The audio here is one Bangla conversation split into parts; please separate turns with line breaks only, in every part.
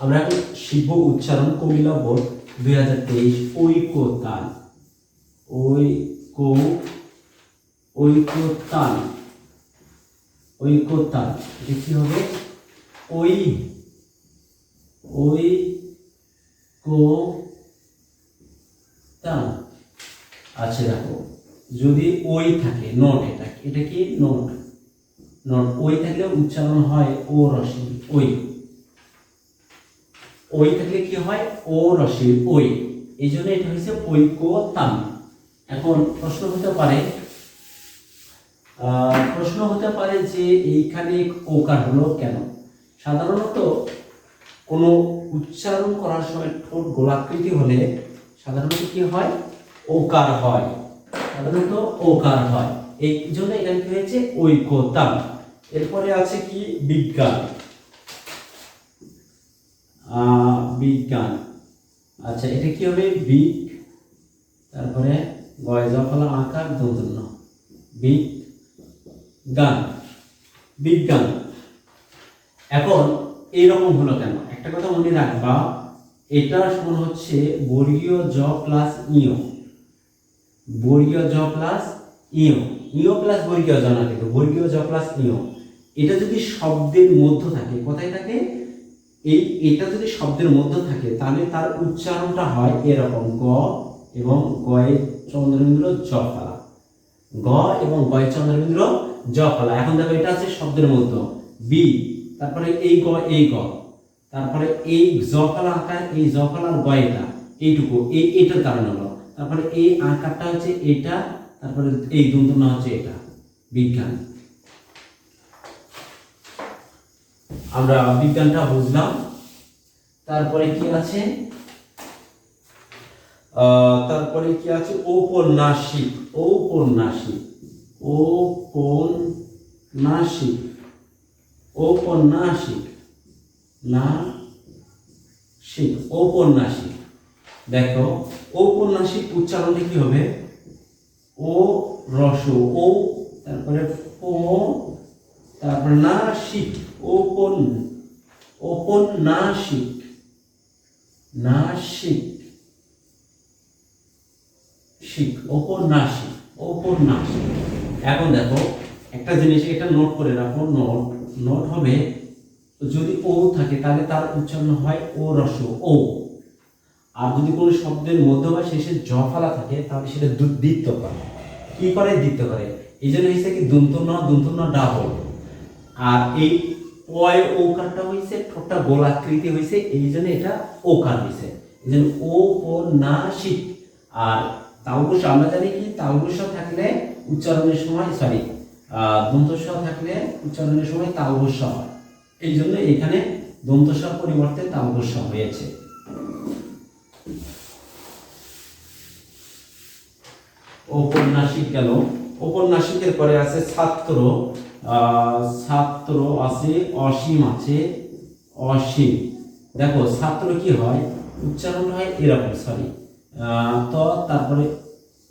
আমরা এখন শিখব উচ্চারণ কমিলা বোর্ড দুই হাজার তেইশ ঐকতান ঐকো ঐকতান ঐকতান এটা কি হবে? ওই ওই কো তান আচ্ছা দেখো, যদি ওই থাকে নট এটা এটা কি? নোট নট ওই থাকলে উচ্চারণ হয় ও রসি ওই ওই থাকলে কি হয়? ও রসি ওই। এই জন্য এটা হচ্ছে ঐক্যতান এখন প্রশ্ন হতে পারে প্রশ্ন হতে পারে যে এইখানে ওকার হলো কেন? সাধারণত কোনো উচ্চারণ করার সময় ঠোঁট গোলাকৃতি হলে সাধারণত কি হয়? ওকার হয়। সাধারণত ওকার হয়। এই জন্য এখানে কি হয়েছে? ঐক্যতান এরপরে আছে কি? বিজ্ঞান। বিজ্ঞান। আচ্ছা এটা কি হবে? বিগ, তারপরে গয় জফলা আকার দন্তন্য বিজ্ঞান বিজ্ঞান। এখন এইরকম হলো কেন? একটা কথা মনে রাখবা, এটা সমান হচ্ছে বর্গীয় জ প্লাস ইয়। বর্গীয় জ প্লাস ইয়। ইয় প্লাস বর্গীয় জ না বর্গীয় জ প্লাস ইয়। এটা যদি শব্দের মধ্য থাকে, কোথায় থাকে? এই, এটা যদি শব্দের মধ্যে থাকে, তাহলে তার উচ্চারণটা হয় এরকম, গ এবং গয়ে চন্দ্রবিন্দ্র জ ফলা। গ এবং গয়ে চন্দ্রবিন্দ্র জ ফলা। এখন দেখো এটা আছে শব্দের মধ্যে বি তারপরে এই গ এই গ। তারপরে এই জ ফলা আকার, এই জ ফলার গ এটা। এইটুকু, এই, এটার কারণ হলো। তারপরে এই আকারটা হচ্ছে এটা, তারপরে এই দন্তনা হচ্ছে এটা, বিজ্ঞান। আমরা বিজ্ঞানটা বুঝলাম। তারপরে কি আছে? তারপরে কি আছে? ঔপন্যাসিক ঔপন্যাসিক ঔপন্যাসিক ঔপন্যাসিক, না শিক ঔপন্যাসিক। দেখো, ঔপন্যাসিক উচ্চারণে কি হবে? ও রস ও তারপরে ও তারপরে নাসিক। ওপন ওপন নাসিক নাসিক, শিক, উপন্যাসিক উপন্যাসিক। এখন দেখো, একটা জিনিস এটা নোট করে রাখো নোট নোট হবে, যদি ও থাকে তাহলে তার উচ্চারণ হয় ও রস ও আর যদি কোনো শব্দের মধ্য বা শেষে জ ফেলা থাকে, তাহলে সেটা দ্বিত্ব করে। কি করে? দ্বিত্ব করে। এই জন্য হয়েছে কি দুন্তন্য দুন্তন্য ডাবল। আর এই অয় ওকারটা হয়েছে ঠোঁটটা গোলাকৃতি হয়েছে এই জন্য এটা ওকার হয়েছে এই জন্য ও ও, না শিখ আর তালবুস আমরা জানি কি তালবুস থাকলে উচ্চারণের সময় সরি দন্তস্ব থাকলে উচ্চারণের সময় তালবুস হয়। এই জন্য এখানে দন্তস্বর পরিবর্তে তালবুস হয়েছে। ঔপন্যাসিক গেল। ঔপন্যাসিকের পরে আছে ছাত্র। ছাত্র আছে, অসীম আছে, অসীম। দেখো, ছাত্র কি হয়? উচ্চারণ হয় এরকম সরি ত তারপরে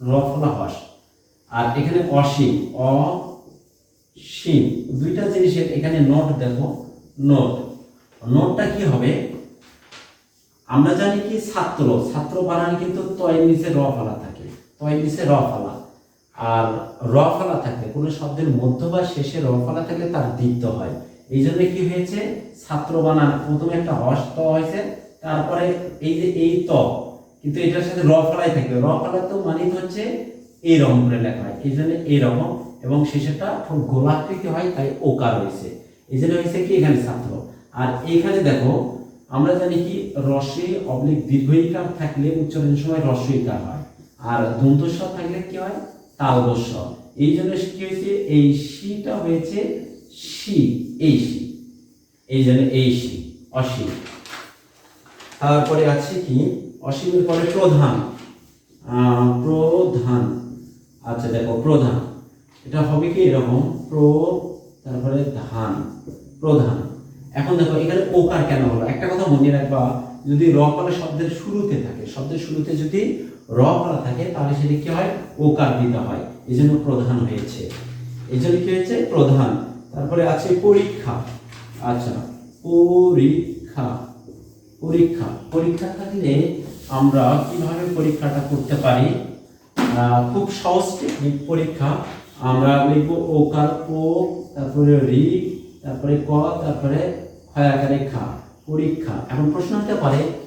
রফলা হস। আর এখানে অসীম অসীম। দুইটা জিনিসের এখানে নোট দেখো নোট নোটটা কি হবে? আমরা জানি কি, ছাত্র। ছাত্র বানানে কিন্তু তয়ের নিচে র ফলা থাকে। তয়ের নিচে র ফলা। আর র ফলা থাকলে, কোনো শব্দের মধ্য বা শেষে র ফলা থাকলে তার দ্বিত্ব হয়। এই জন্য কি হয়েছে? ছাত্র বানান, প্রথমে একটা হস ত হয়েছে, তারপরে এই যে এই ত, কিন্তু এটার সাথে র ফলাই থাকবে র ফলা তো মানে হচ্ছে এই রকম করে লেখা হয়। এই জন্য এই রকম এবং শেষেরটা খুব গোলাকৃতি হয়, তাই ওকার হয়েছে। এই জন্য হয়েছে কি এখানে ছাত্র? আর এইখানে দেখো, আমরা জানি কি, রসে অবলিক দীর্ঘইকার থাকলে উচ্চারণের সময় রস্বইকার হয়। আর দন্তস্ব থাকলে কি হয়? তালবস্ব এই জন্য কি হয়েছে? এই শিটা হয়েছে শি এই শি এই জন্য এই শি অসীম। তারপরে আছে কি? অসীমের পরে প্রধান। প্রধান। আচ্ছা দেখো, প্রধান। এটা হবে কি এরকম? প্র, তারপরে ধান। প্রধান। এখন দেখো, এখানে ওকার কেন হলো? একটা কথা মনে রাখবা, যদি র ফলা শব্দের শুরুতে থাকে, শব্দের শুরুতে যদি র করা থাকে, তাহলে সেটা কি হয়? ওকার দিতে হয়। এই জন্য প্রধান হয়েছে। এই জন্য কি হয়েছে? প্রধান। তারপরে আছে পরীক্ষা। আচ্ছা পরীক্ষা। পরীক্ষা। পরীক্ষা থাকলে আমরা কীভাবে পরীক্ষাটা করতে পারি? খুব সহজ টেকনিক পরীক্ষা। আমরা লিখব ওকার ও তারপরে রি, তারপরে ক, তারপরে ক্ষয় আকারে খা। পরীক্ষা। এখন প্রশ্ন হতে পারে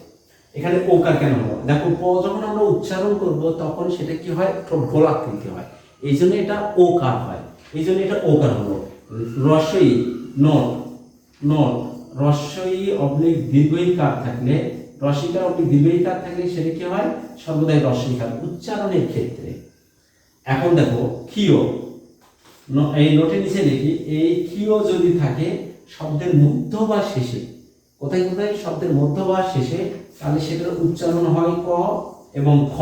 এখানে ওকার কেন হলো? দেখো, প যখন আমরা উচ্চারণ করব, তখন সেটা কি হয়? গোলাকৃতি হয়। এই জন্য এটা ওকার হয়। এই জন্য এটা ওকার হলো। রসই নোট রস্বই অবলিক দীর্ঘই কার থাকলে? রসিকার অবলিক দীর্ঘই কার থাকলে সেটা কি হয়? সর্বদাই রসিকার উচ্চারণের ক্ষেত্রে। এখন দেখো ন- এই নোটের নিচে দেখি, এই ক্ষীয় যদি থাকে, শব্দের মধ্য বা শেষে, কোথায় কোথায়? শব্দের মধ্য বা শেষে তাহলে সেটার উচ্চারণ হয় ক এবং খ।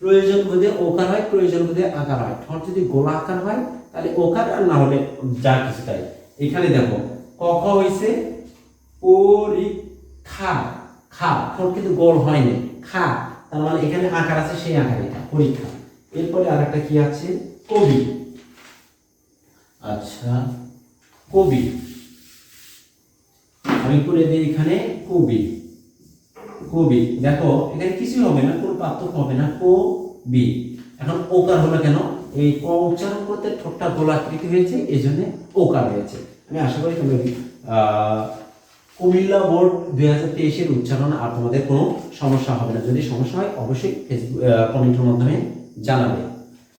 প্রয়োজন বোধে ওকার হয়, প্রয়োজন বোধে আকার হয়। ঠোঁট যদি গোলাকার হয়, তাহলে ওকার আর না হলে যা কিছু তাই। এখানে দেখো, ক, খ হয়েছে পরীক্ষা, খা। ঠোঁট কিন্তু গোল হয়নি, খা। তার মানে এখানে আকার আছে, সেই আকার এটা, পরীক্ষা। এরপরে আর একটা কি আছে? কবি। আচ্ছা কবি। আমি করে দিই এখানে কবি। কবি। দেখো এখানে কিছুই হবে না কোনো পার্থক্য হবে না কবি। এখন ওকার হলো কেন? এই ক উচ্চারণ করতে ঠোঁটটা গোলাকৃতি হয়েছে এই জন্য ওকার হয়েছে। আমি আশা করি তুমি আহ, কুমিল্লা বোর্ড দুই হাজার তেইশের উচ্চারণ আর তোমাদের কোনো সমস্যা হবে না। যদি সমস্যা হয় অবশ্যই ফেসবুক কমেন্টের মাধ্যমে জানাবে।